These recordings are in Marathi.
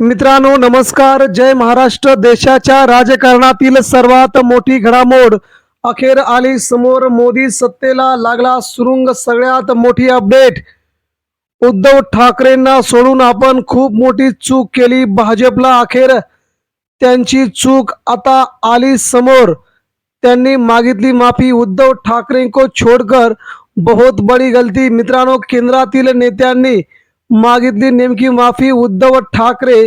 मित्रांनो नमस्कार. जय महाराष्ट्र. देशाच्या राजकारणातील सर्वात मोठी घडामोड. अखेर आली समोर मोदी सत्तेला लागला सुरुंग सगळ्यात मोठी अपडेट. उद्धव ठाकरेंना सोडून आपण खूप मोठी चूक केली. भाजपला अखेर त्यांची चूक आता आली समोर. त्यांनी मागितली माफी. उद्धव ठाकरे को छोडकर बहुत बडी गलती मित्रांनो केंद्रातील नेत्यांनी मागितली नेमकी माफी उद्धव ठाकरे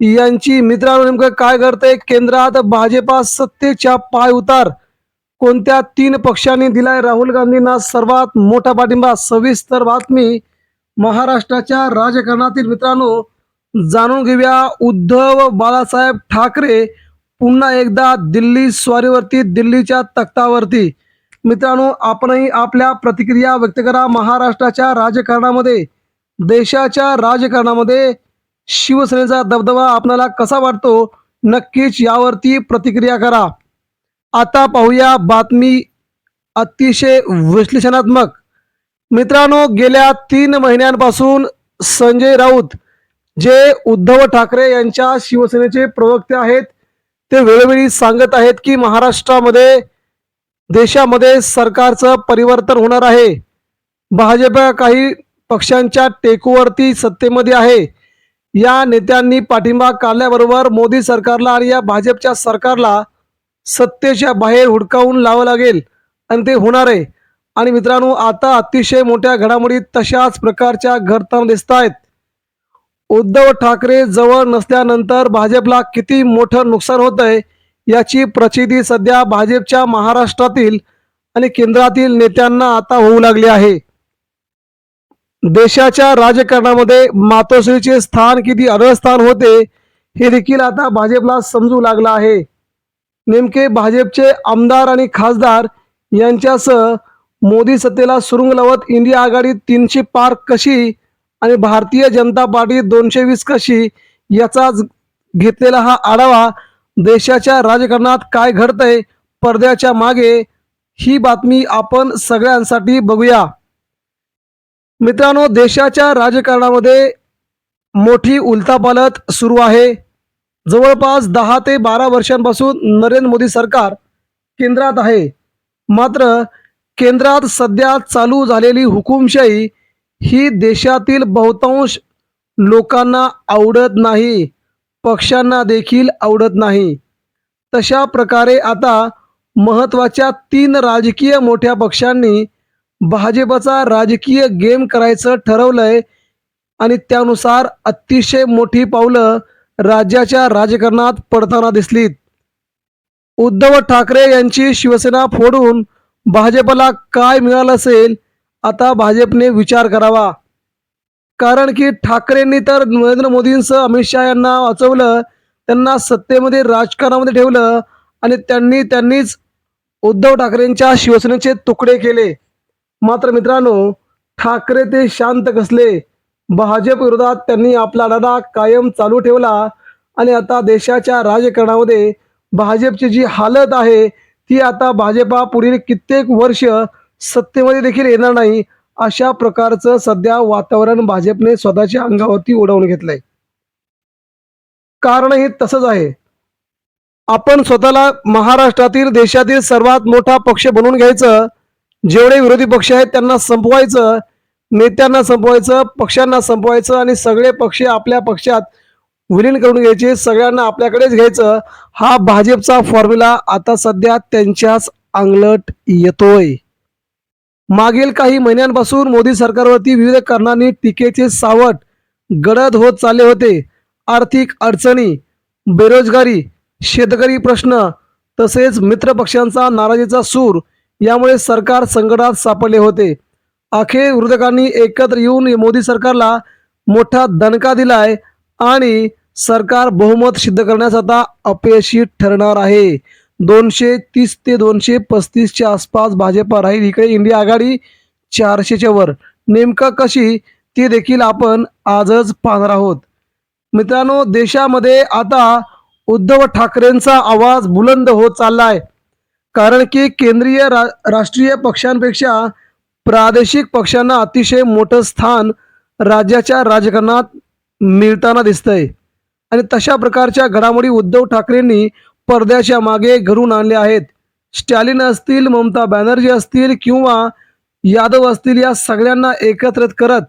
यांची. मित्रांनो नेमकं काय करतंय केंद्रात भाजपा सत्तेच्या पाय उतार. कोणत्या तीन पक्षांनी दिलाय राहुल गांधींना सर्वात मोठा पाठिंबा? सविस्तर बातमी महाराष्ट्राच्या राजकारणातील मित्रांनो जाणून घेऊया उद्धव बाळासाहेब ठाकरे पुन्हा एकदा दिल्ली स्वारीवरती दिल्लीच्या तख्तावरती. मित्रांनो आपणही आपल्या प्रतिक्रिया व्यक्त करा. महाराष्ट्राच्या राजकारणामध्ये देशाच्या राजकारणामध्ये शिवसेनेचा दबदबा आपल्याला कसा वाटतो? नक्कीच यावरती प्रतिक्रिया करा. आता पाहूया बातमी अतिशय विश्लेषणात्मक. मित्रांनो गेल्या तीन महिन्यांपासून संजय राऊत जे उद्धव ठाकरे यांच्या शिवसेनेचे प्रवक्ते आहेत ते वेळोवेळी सांगत आहेत की महाराष्ट्रामध्ये देशामध्ये सरकारचं परिवर्तन होणार आहे. भाजप काही पक्षांच्या टेकूवरती सत्तेमध्ये आहे. या नेत्यांनी पाठिंबा काढल्याबरोबर मोदी सरकारला आणि या भाजपच्या सरकारला सत्तेच्या बाहेर हुडकावून लावावं लागेल. आणि ते होणार आहे. आणि मित्रांनो आता अतिशय मोठ्या घडामोडी तशाच प्रकारच्या घडताना दिसत आहेत उद्धव ठाकरे जवळ नसल्यानंतर भाजपला किती मोठं नुकसान होत आहे याची प्रचिती सध्या भाजपच्या महाराष्ट्रातील आणि केंद्रातील नेत्यांना आता होऊ लागली आहे. देशाच्या राजकारणामध्ये मातोश्रीचे स्थान किती अडळस्थान होते हे देखील आता भाजपला समजू लागलं आहे. नेमके भाजपचे आमदार आणि खासदार यांच्यासह मोदी सत्तेला सुरुंग लावत इंडिया आघाडी तीनशे पार कशी आणि भारतीय जनता पार्टी दोनशे वीस कशी याचा घेतलेला हा आढावा देशाच्या राजकारणात काय घडतंय पडद्याच्या मागे ही बातमी आपण सगळ्यांसाठी बघूया. मित्रांनो देशाच्या राजकारणामध्ये मोठी उलथापालथ सुरू आहे. जवळपास दहा ते बारा वर्षांपासून नरेंद्र मोदी सरकार केंद्रात आहे. मात्र केंद्रात सध्या चालू झालेली हुकुमशाही ही देशातील बहुतांश लोकांना आवडत नाही. पक्षांना देखील आवडत नाही. तशा प्रकारे आता महत्त्वाच्या तीन राजकीय मोठ्या पक्षांनी भाजपचा राजकीय गेम करायचं ठरवलंय आणि त्यानुसार अतिशय मोठी पावलं राज्याच्या राजकारणात पडताना दिसलीत. उद्धव ठाकरे यांची शिवसेना फोडून भाजपला काय मिळालं असेल आता भाजपने विचार करावा. कारण की ठाकरेंनी तर नरेंद्र मोदींसह अमित शहा यांना वाचवलं त्यांना सत्तेमध्ये राजकारणामध्ये ठेवलं आणि त्यांनी त्यांनीच उद्धव ठाकरेंच्या शिवसेनेचे तुकडे केले. मात्र मित्रांनो ठाकरे ते शांत कसले भाजप विरोधात त्यांनी आपला लढा कायम चालू ठेवला. आणि आता देशाच्या राजकारणामध्ये भाजपची जी हालत आहे ती आता भाजपा पुढील कित्येक वर्ष सत्तेमध्ये देखील येणार नाही अशा प्रकारचं सध्या वातावरण भाजपने स्वतःच्या अंगावरती उडवून घेतलंय. कारण हे तसंच आहे. आपण स्वतःला महाराष्ट्रातील देशातील सर्वात मोठा पक्ष बनवून घ्यायचं जेवढे विरोधी पक्ष आहेत त्यांना संपवायचं नेत्यांना संपवायचं पक्षांना संपवायचं आणि सगळे पक्ष आपल्या पक्षात विलीन करून घ्यायचे सगळ्यांना आपल्याकडेच घ्यायचं हा भाजपचा फॉर्म्युला आता सध्या त्यांच्याच अंगलट येतोय. मागील काही महिन्यांपासून मोदी सरकारवरती विविध कारणांनी टीकेचे सावट गडद होत चालले होते. आर्थिक अडचणी बेरोजगारी शेतकरी प्रश्न तसेच मित्रपक्षांचा नाराजीचा सूर यामुळे सरकार संकटात सापडले होते. अखेर विरोधकांनी एकत्र येऊन मोदी सरकारला मोठा दणका दिलाय आणि सरकार बहुमत सिद्ध करण्यास आता अपयशी ठरणार आहे. दोनशे तीस ते दोनशे पस्तीसच्या आसपास भाजपा राहील. इकडे इंडिया आघाडी चारशेच्या वर. नेमकं कशी ती देखील आपण आजच पाहणार आहोत. मित्रांनो देशामध्ये आता उद्धव ठाकरेंचा आवाज बुलंद होत चाललाय. कारण की केंद्रीय रा राष्ट्रीय पक्षांपेक्षा प्रादेशिक पक्षांना अतिशय मोठं स्थान राज्याच्या राजकारणात मिळताना दिसतंय. आणि तशा प्रकारच्या घडामोडी उद्धव ठाकरेंनी पडद्याच्या मागे घडून आणल्या आहेत. स्टॅलिन असतील ममता बॅनर्जी असतील किंवा यादव असतील या सगळ्यांना एकत्रित करत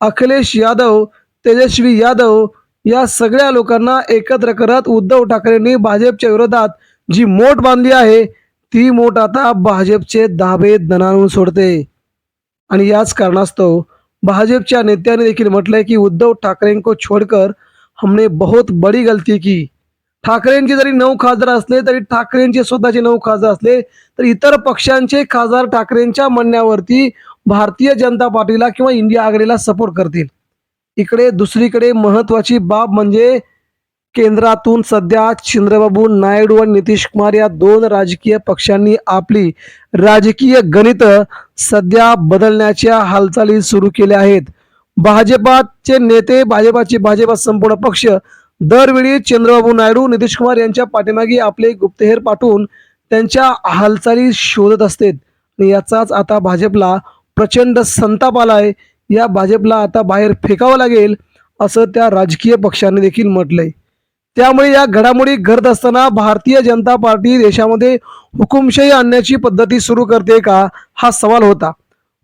अखिलेश यादव तेजस्वी यादव या सगळ्या लोकांना एकत्र करत उद्धव ठाकरेंनी भाजपच्या विरोधात जी मोठ बांधली आहे ती मोठ आता भाजपचे दाबे दणाणून सोडते. आणि याच कारणास्तव भाजपच्या नेत्याने देखील म्हटलंय की उद्धव ठाकरेंको छोडकर हमने बहुत बड़ी गलती की. ठाकरेंचे जरी नऊ खासदार असले तरी ठाकरेंचे स्वतःचे नऊ खासदार असले तर इतर पक्षांचे खासदार ठाकरेंच्या म्हणण्यावरती भारतीय जनता पार्टीला किंवा इंडिया आघाडीला सपोर्ट करतील. इकडे दुसरीकडे महत्वाची बाब म्हणजे केंद्रातून सध्या चंद्रबाबू नायडू आणि नितीश कुमार या दोन राजकीय पक्षांनी आपली राजकीय गणित सध्या बदलण्याच्या हालचाली सुरू केल्या आहेत. भाजपाचे नेते भाजपाचे भाजपा संपूर्ण पक्ष दरवेळी चंद्रबाबू नायडू नितीश कुमार यांच्या पाठीमागे आपले गुप्तहेर पाठवून त्यांच्या हालचाली शोधत असते याचाच आता भाजपला प्रचंड संताप आलाय. या भाजपला आता बाहेर फेकावं लागेल असं त्या राजकीय पक्षाने देखील म्हटलंय. त्यामुळे या घडामोडी घडत असताना भारतीय जनता पार्टी देशामध्ये हुकुमशाही आणण्याची पद्धती सुरू करते का? हा सवाल होता.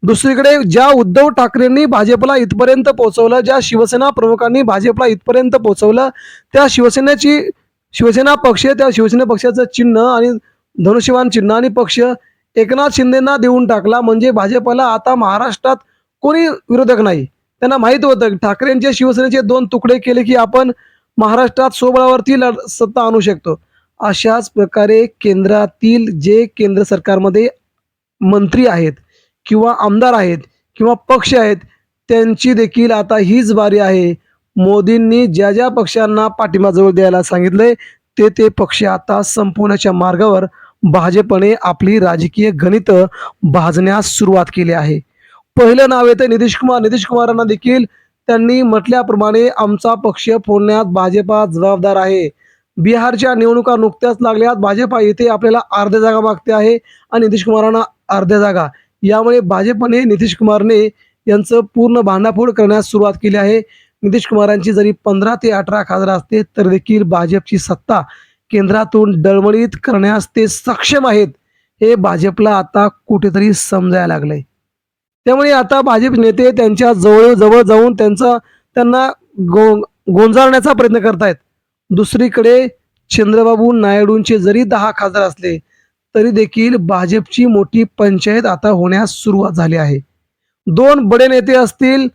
दुसरीकडे ज्या उद्धव ठाकरेंनी भाजपला इथपर्यंत पोहोचवलं ज्या शिवसेना प्रमुखांनी भाजपला इथपर्यंत पोहोचवलं त्या शिवसेनेची शिवसेना पक्ष त्या शिवसेना पक्षाचं चिन्ह आणि धनुष्यवान चिन्ह आणि पक्ष एकनाथ शिंदेना देऊन टाकला. म्हणजे भाजपला आता महाराष्ट्रात कोणी विरोधक नाही. त्यांना माहीत होतं ठाकरेंचे शिवसेनेचे दोन तुकडे केले की आपण महाराष्ट्रात स्वबळावरती लढ सत्ता आणू शकतो. अशाच प्रकारे केंद्रातील जे केंद्र सरकारमध्ये मंत्री आहेत किंवा आमदार आहेत किंवा पक्ष आहेत त्यांची देखील आता हीच बारी आहे. मोदींनी ज्या ज्या पक्षांना पाठिंबाजवळ द्यायला सांगितलंय ते ते पक्ष आता संपवण्याच्या मार्गावर भाजपने आपली राजकीय गणित भाजण्यास सुरुवात केली आहे. पहिलं नाव येतं नितीश कुमार. नितीश कुमारांना देखील त्यांनी म्हटल्याप्रमाणे आमचा पक्ष फोडण्यात भाजपा जबाबदार आहे. बिहारच्या निवडणुका नुकत्याच लागल्यात. भाजपा येथे आपल्याला अर्ध्या जागा मागते आहे आणि नितीश कुमारांना अर्ध्या जागा. यामुळे भाजपने नितीश कुमारने यांचं पूर्ण भांडाफोड करण्यास सुरुवात केली आहे. नितीश कुमारांची जरी पंधरा ते अठरा खासदार असते तर देखील भाजपची सत्ता केंद्रातून डळमळीत करण्यास ते सक्षम आहेत. हे भाजपला आता कुठेतरी समजायला लागलंय. त्यामुळे आता भाजप नेते त्यांच्या जवळ जवळ जाऊन त्यांचा त्यांना गो गोंजारण्याचा प्रयत्न करतायत. दुसरीकडे चंद्रबाबू नायडूंचे जरी दहा खासदार असले तरी देखील भाजपची मोठी पंचायत आता होण्यास सुरुवात झाली आहे. दोन बडे नेते असतील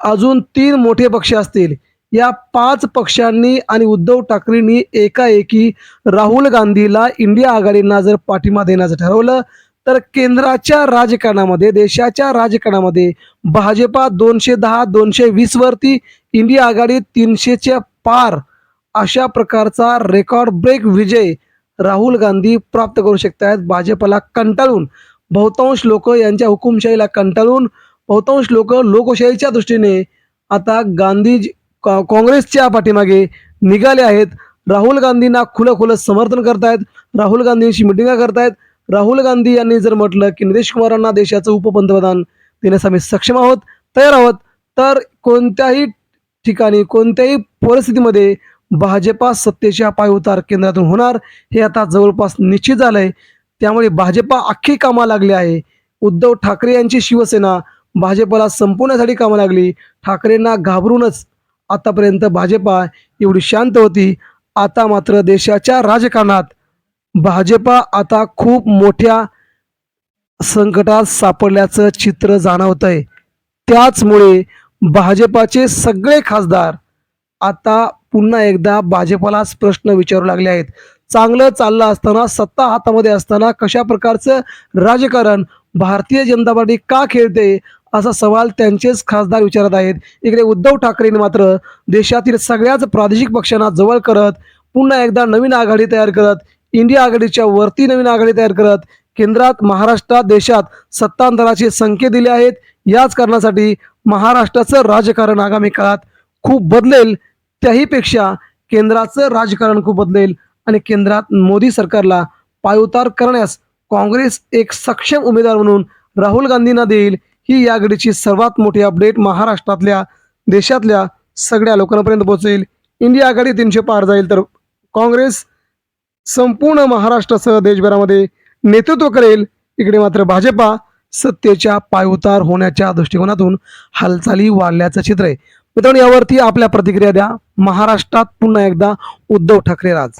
अजून तीन मोठे पक्ष असतील. या पाच पक्षांनी आणि उद्धव ठाकरेंनी एकाएकी राहुल गांधीला इंडिया आघाडींना जर पाठिंबा देण्याचं ठरवलं तर केंद्राच्या राजकारणामध्ये देशाच्या राजकारणामध्ये भाजपा दोनशे दहा दोनशे वीस वरती इंडिया आघाडी तीनशेच्या पार अशा प्रकारचा रेकॉर्ड ब्रेक विजय राहुल गांधी प्राप्त करू शकतात भाजपला कंटाळून बहुतांश लोक यांच्या हुकुमशाहीला कंटाळून बहुतांश लोक लोकशाहीच्या दृष्टीने आता गांधी का- काँग्रेसच्या पाठीमागे निघाले आहेत. राहुल गांधींना खुलं खुलं समर्थन करतायत. राहुल गांधींशी मिटिंगा करतायत. राहुल गांधी यांनी जर म्हटलं की नितीश कुमारांना देशाचं उपपंतप्रधान देण्यास आम्ही सक्षम आहोत तयार आहोत तर कोणत्याही ठिकाणी कोणत्याही परिस्थितीमध्ये भाजपा सत्तेच्या पायउतार केंद्रातून होणार हे आता जवळपास निश्चित झालंय. त्यामुळे भाजपा अख्खी कामा लागली आहे. उद्धव ठाकरे यांची शिवसेना भाजपला संपवण्यासाठी कामा लागली. ठाकरेंना घाबरूनच आतापर्यंत भाजपा एवढी शांत होती. आता मात्र देशाच्या राजकारणात भाजपा आता खूप मोठ्या संकटात सापडल्याचं चित्र जाणवतंय. त्याचमुळे भाजपाचे सगळे खासदार आता पुन्हा एकदा भाजपलाच प्रश्न विचारू लागले आहेत. चांगलं चाललं असताना सत्ता हातामध्ये असताना कशा प्रकारचं राजकारण भारतीय जनता पार्टी का खेळते असा सवाल त्यांचेच खासदार विचारत आहेत. इकडे उद्धव ठाकरेंनी मात्र देशातील सगळ्याच प्रादेशिक पक्षांना जवळ करत पुन्हा एकदा नवीन आघाडी तयार करत इंडिया आघाडीच्या वरती नवीन आघाडी तयार करत केंद्रात महाराष्ट्रात देशात सत्तांतराचे संकेत दिले आहेत. याच कारणासाठी महाराष्ट्राचं राजकारण आगामी काळात खूप बदलेल. त्याहीपेक्षा केंद्राचं राजकारण खूप बदलेल आणि केंद्रात मोदी सरकारला पायउतार करण्यास काँग्रेस एक सक्षम उमेदवार म्हणून राहुल गांधींना देईल ही या घडीची सर्वात मोठी अपडेट महाराष्ट्रातल्या देशातल्या सगळ्या लोकांपर्यंत पोहोचेल. इंडिया आघाडी तीनशे पार जाईल तर काँग्रेस संपूर्ण महाराष्ट्रासह देशभरामध्ये नेतृत्व करेल. इकडे मात्र भाजपा सत्तेच्या पायउतार होण्याच्या दृष्टिकोनातून हालचाली वाढल्याचं चित्र आहे. मित्रांनो यावरती आपल्या प्रतिक्रिया द्या. महाराष्ट्रात पुन्हा एकदा उद्धव ठाकरे राज.